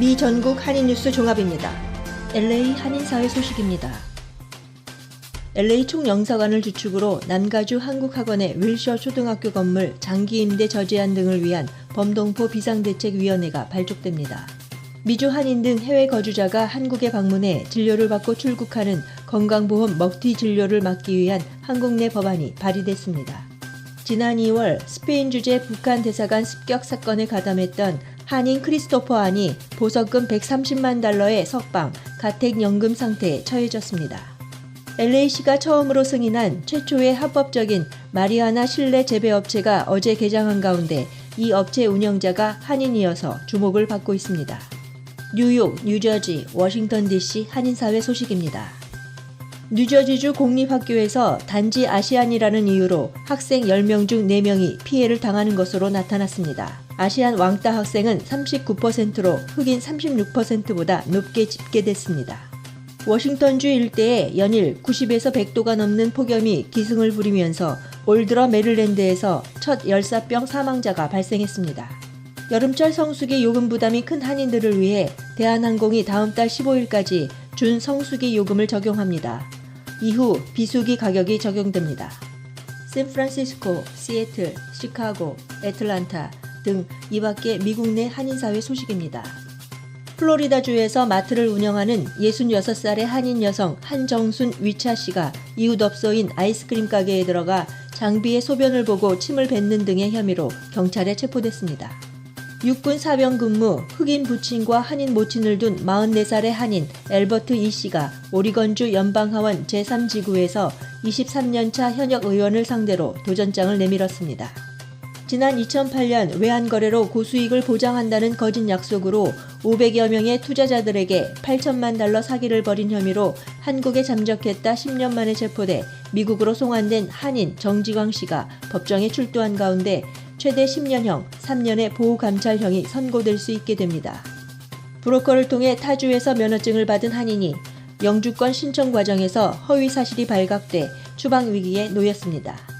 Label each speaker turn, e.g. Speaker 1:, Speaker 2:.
Speaker 1: 미 전국 한인뉴스 종합입니다. LA 한인사회 소식입니다. LA 총영사관을 주축으로 남가주 한국학원의 윌셔 초등학교 건물 장기 임대 저제한 등을 위한 범동포 비상대책위원회가 발족됩니다. 미주 한인 등 해외 거주자가 한국에 방문해 진료를 받고 출국하는 건강보험 먹튀 진료를 막기 위한 한국 내 법안이 발의됐습니다. 지난 2월 스페인 주재 북한 대사관 습격 사건에 가담했던 한인 크리스토퍼 안이 보석금 130만 달러의 석방, 가택연금 상태에 처해졌습니다. LA시가 처음으로 승인한 최초의 합법적인 마리아나 실내 재배업체가 어제 개장한 가운데 이 업체 운영자가 한인이어서 주목을 받고 있습니다. 뉴욕, 뉴저지, 워싱턴 DC 한인사회 소식입니다. 뉴저지주 공립학교에서 단지 아시안이라는 이유로 학생 10명 중 4명이 피해를 당하는 것으로 나타났습니다. 아시안 왕따 학생은 39%로 흑인 36%보다 높게 집계됐습니다. 워싱턴주 일대에 연일 90에서 100도가 넘는 폭염이 기승을 부리면서 올 들어 메릴랜드에서 첫 열사병 사망자가 발생했습니다. 여름철 성수기 요금 부담이 큰 한인들을 위해 대한항공이 다음 달 15일까지 준 성수기 요금을 적용합니다. 이후 비수기 가격이 적용됩니다. 샌프란시스코, 시애틀, 시카고, 애틀란타 등 이 밖에 미국 내 한인사회 소식입니다. 플로리다주에서 마트를 운영하는 66살의 한인 여성 한정순 위차 씨가 이웃 업소인 아이스크림 가게에 들어가 장비에 소변을 보고 침을 뱉는 등의 혐의로 경찰에 체포됐습니다. 육군 사병 근무 흑인 부친과 한인 모친을 둔 44살의 한인 엘버트 이 씨가 오리건주 연방하원 제3지구에서 23년차 현역 의원을 상대로 도전장을 내밀었습니다. 지난 2008년 외환거래로 고수익을 보장한다는 거짓 약속으로 500여 명의 투자자들에게 8천만 달러 사기를 벌인 혐의로 한국에 잠적했다 10년 만에 체포돼 미국으로 송환된 한인 정지광 씨가 법정에 출두한 가운데 최대 10년형, 3년의 보호감찰형이 선고될 수 있게 됩니다. 브로커를 통해 타주에서 면허증을 받은 한인이 영주권 신청 과정에서 허위 사실이 발각돼 추방 위기에 놓였습니다.